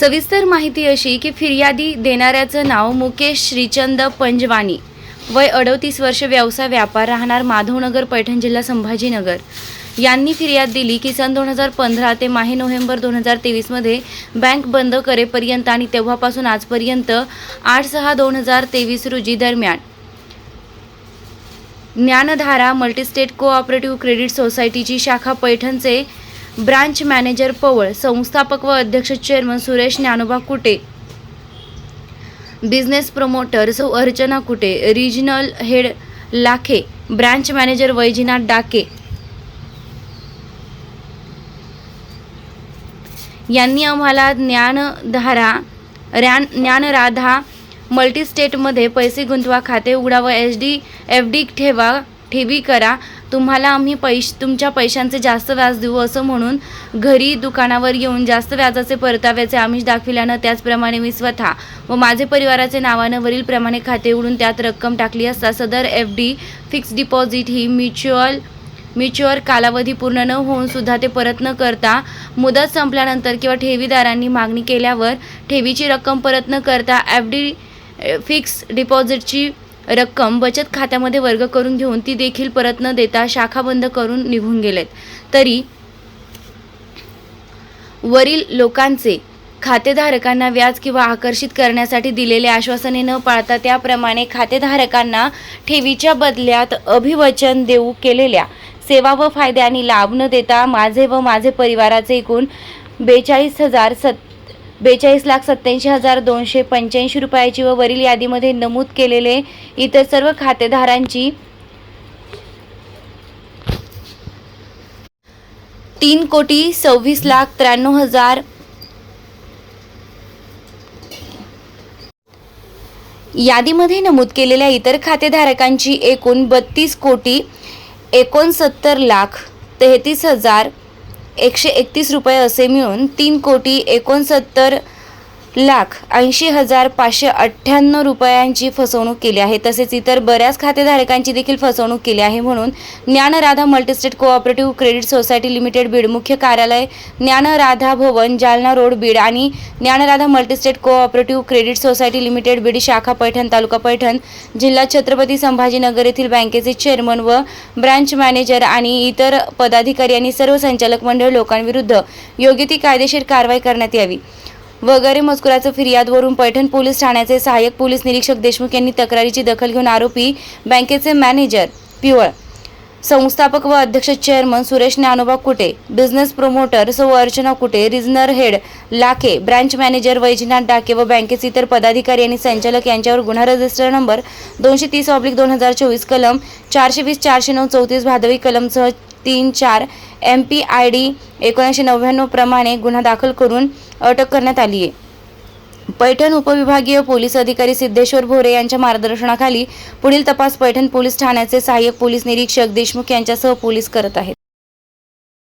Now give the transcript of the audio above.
सविस्तर माहिती अशी की फिर्यादी देणाऱ्याचं नाव मुकेश श्रीचंद पंजवानी. वय अडतीस वर्ष व्यवसाय व्यापार राहणार माधवनगर पैठण जिल्हा संभाजीनगर. यांनी फिर्याद दिली की सन दोन हजार पंधरा ते माहे नोव्हेंबर दोन हजार तेवीसमध्ये बँक बंद करेपर्यंत आणि तेव्हापासून आजपर्यंत आठ सहा दोन हजार तेवीस रोजी दरम्यान. ज्ञानधारा मल्टीस्टेट कोऑपरेटिव्ह क्रेडिट सोसायटीची शाखा पैठणचे ब्रांच मॅनेजर पवळ संस्थापक व अध्यक्ष chairman Suresh Dnyanoba Kute. Business promoter सौ Archana Kute regional head Lakhe branch manager Vaijinath Dake. यांनी आम्हाला ज्ञानधारा रॅन ज्ञानराधा मल्टीस्टेटमध्ये पैसे गुंतवा खाते उघडा व एच डी एफ डी ठेवा ठेवी करा. तुम्हाला आम्ही पैश तुमच्या पैशांचे जास्त व्याज देऊ असं म्हणून घरी दुकानावर येऊन जास्त व्याजाचे परताव्याचे आमिष दाखविल्यानं त्याचप्रमाणे मी स्वतः व माझे परिवाराचे नावानं वरीलप्रमाणे खाते उघडून त्यात रक्कम टाकली असता सदर एफ डी फिक्स्ड डिपॉझिट ही म्युच्युअल म्युच्युअर कालावधी पूर्ण न होऊन सुद्धा ते परत न करता मुदत संपल्यानंतर किंवा ठेवीदारांनी मागणी केल्यावर ठेवीची रक्कम परत न करता एफ डी फिक्स डिपॉझिटची रक्कम बचत खात्यामध्ये वर्ग करून घेऊन ती देखील परत न देता शाखा बंद करून निघून गेलेत. तरी वरील लोकांचे खातेधारकांना व्याज किंवा आकर्षित करण्यासाठी दिलेले आश्वासने न पाळता त्याप्रमाणे खातेधारकांना ठेवीच्या बदल्यात अभिवचन देऊ केलेल्या सेवा व फायदे आणि लाभ न देता माझे व माझे परिवाराचे एकूण बेचाळीस हजार सत् बेचाळीस लाख सत्याऐंशी हजार दोनशे पंच्याऐंशी रुपयाची व वरील यादीमध्ये नमूद केलेले इतर सर्व खातेदारांची तीन कोटी सव्वीस लाख त्र्याण्णव हजार यादीमध्ये नमूद केलेल्या इतर खातेधारकांची एकूण बत्तीस कोटी एकोणसत्तर लाख तेहतीस हजार एकशे एकतीस रुपये असे मिळून तीन कोटी एकोणसत्तर लाख ऐंशी हजार पाचशे अठ्ठ्याण्णव रुपयांची फसवणूक केली आहे. तसेच इतर बऱ्याच खातेधारकांची देखील फसवणूक केली आहे म्हणून Dnyanradha multistate cooperative credit society limited Beed मुख्य कार्यालय ज्ञानराधा भवन जालना रोड बीड आणि Dnyanradha multistate cooperative credit society limited Beed शाखा पैठण तालुका पैठण जिल्हा छत्रपती संभाजीनगर येथील बँकेचे चेअरमन व ब्रँच मॅनेजर आणि इतर पदाधिकारी आणि सर्व संचालक मंडळ लोकांविरुद्ध योग्य ती कायदेशीर कारवाई करण्यात यावी. वगैरे मजकुराचं फिर्यादवरून पैठण पोलीस ठाण्याचे सहाय्यक पोलीस निरीक्षक देशमुख यांनी तक्रारीची दखल घेऊन आरोपी बँकेचे मॅनेजर पिवळ. संस्थापक व अध्यक्ष chairman Suresh Dnyanoba Kute business promoter सौ Archana Kute regional head Lakhe branch manager Vaijnath Dake व बँकेचे इतर पदाधिकारी आणि संचालक यांच्यावर गुन्हा रजिस्टर नंबर दोनशे तीस ऑब्लिक दोन हजार चोवीस कलम चारशे वीस चारशे नऊ चौतीस भादवी कलमसह तीन चार एम पी आय डी एकोणीसशे नव्याण्णव प्रमाणे गुन्हा दाखल करून अटक करण्यात आली आहे. पैठण उपविभागीय पोलीस अधिकारी सिद्धेश्वर भोरे यांच्या मार्गदर्शनाखाली पुढील तपास पैठण पोलीस ठाण्याचे सहाय्यक पोलीस निरीक्षक देशमुख यांच्यासह पोलीस करत आहेत.